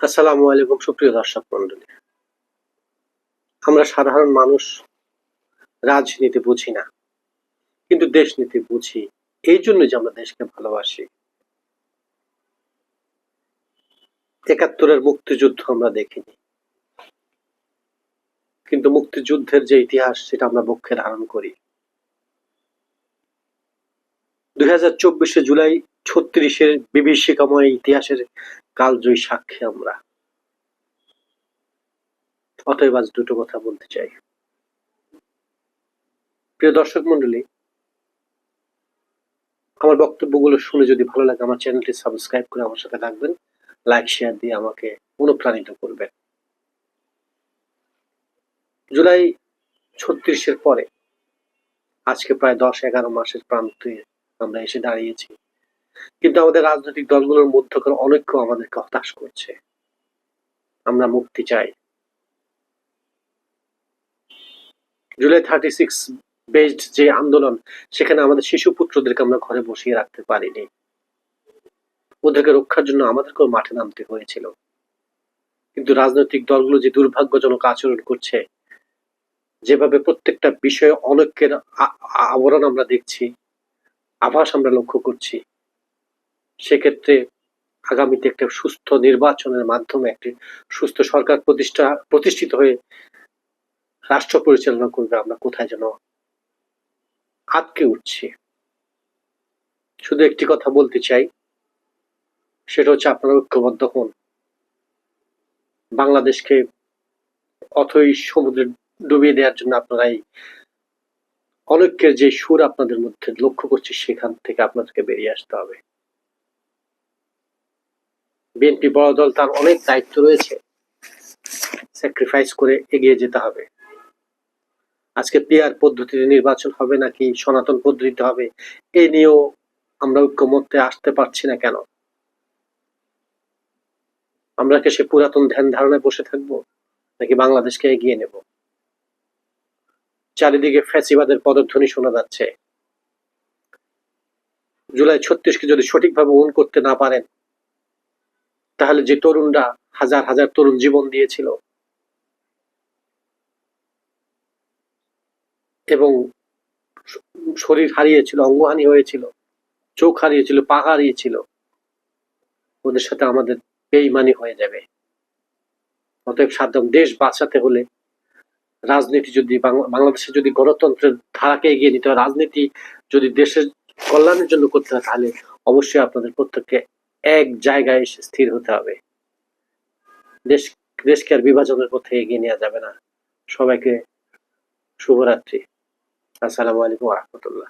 আসসালামু আলাইকুম, সুপ্রিয় দর্শক মন্ডলী আমরা সাধারণ মানুষ, রাজনীতি বুঝি না, কিন্তু দেশ নীতি বুঝি। এই জন্য যে আমরা দেশকে ভালোবাসি। একাত্তরের মুক্তিযুদ্ধ আমরা দেখিনি। কিন্তু মুক্তিযুদ্ধের যে ইতিহাস, সেটা আমরা বক্ষে ধারণ করি। দুই হাজার চব্বিশে জুলাই ছত্রিশের বিভীষিকাময় ইতিহাসের কালজয়ী সাক্ষী আমরা। অতএব আজ দুটো কথা বলতে চাই। প্রিয় দর্শক মন্ডলী আমার বক্তব্যগুলো শুনে যদি ভালো লাগে, আমার চ্যানেলটি সাবস্ক্রাইব করে আমার সাথে থাকবেন। লাইক, শেয়ার দিয়ে আমাকে অনুপ্রাণিত করবেন। জুলাই ছত্রিশের পরে, আজকে প্রায় দশ এগারো মাসের প্রান্তে আমরা এসে দাঁড়িয়েছি। কিন্তু আমাদের রাজনৈতিক দলগুলোর মধ্যকার অনৈক্য আমাদেরকে হতাশ করছে। আমরা মুক্তি চাই। জুলাই থার্টি সিক্স বেসড যে আন্দোলন, সেখানে আমাদের শিশু পুত্রদেরকে আমরা ঘরে বসিয়ে রাখতে পারিনি। ওদেরকে রক্ষার জন্য আমাদেরকেও মাঠে নামতে হয়েছিল। কিন্তু রাজনৈতিক দলগুলো যে দুর্ভাগ্যজনক আচরণ করছে, যেভাবে প্রত্যেকটা বিষয়ে অনৈক্যের আবরণ আমরা দেখছি, আভাস আমরা লক্ষ্য করছি সেক্ষেত্রে আগামীতে একটা সুস্থ নির্বাচনের মাধ্যমে একটি সুস্থ সরকার প্রতিষ্ঠা, প্রতিষ্ঠিত হয়ে রাষ্ট্র পরিচালনা করবে আমরা কোথায় যেন আটকে উঠছি। শুধু একটি কথা বলতে চাই, সেটা হচ্ছে আপনারা ঐক্যবদ্ধ হন। বাংলাদেশকে অথই সমুদ্রে ডুবিয়ে দেওয়ার জন্য আপনারা এই অনৈক্যের যে সুর আপনাদের মধ্যে লক্ষ্য করছি, সেখান থেকে আপনাদেরকে বেরিয়ে আসতে হবে। বিএনপি বড় দল তার অনেক দায়িত্ব রয়েছে। স্যাক্রিফাইস করে এগিয়ে যেতে হবে। আজকে পিয়ার পদ্ধতিতে নির্বাচন হবে নাকি সনাতন পদ্ধতিতে হবে, এ নিয়েও আমরা ঐক্যমত্যে আসতে পারছি না কেন? আমরা কি সে পুরাতন ধ্যান ধারণায় বসে থাকব, নাকি বাংলাদেশকে এগিয়ে নেব? চারিদিকে ফ্যাসিবাদের পদধ্বনি শোনা যাচ্ছে। জুলাই ছত্রিশকে যদি সঠিকভাবে উন করতে না পারেন তাহলে যে তরুণরা হাজার হাজার তরুণ জীবন দিয়েছিল এবং শরীর হারিয়েছিল, অঙ্গহানি হয়েছিল, চোখ হারিয়েছিল, পা হারিয়েছিল, ওদের সাথে আমাদের বেইমানি হয়ে যাবে। অতএব সাধ্যম দেশ বাঁচাতে হলে রাজনীতি যদি বাংলাদেশে যদি গণতন্ত্রের ধারাকে এগিয়ে নিতে হয়, রাজনীতি যদি দেশের কল্যাণের জন্য করতে হয়, তাহলে অবশ্যই আপনাদের প্রত্যেককে এক জায়গায় এসে স্থির হতে হবে। দেশ, দেশকে আর বিভাজনের পথে এগিয়ে নেওয়া যাবে না। সবাইকে শুভরাত্রি। আসসালামু আলাইকুম রহমতুল্লাহ।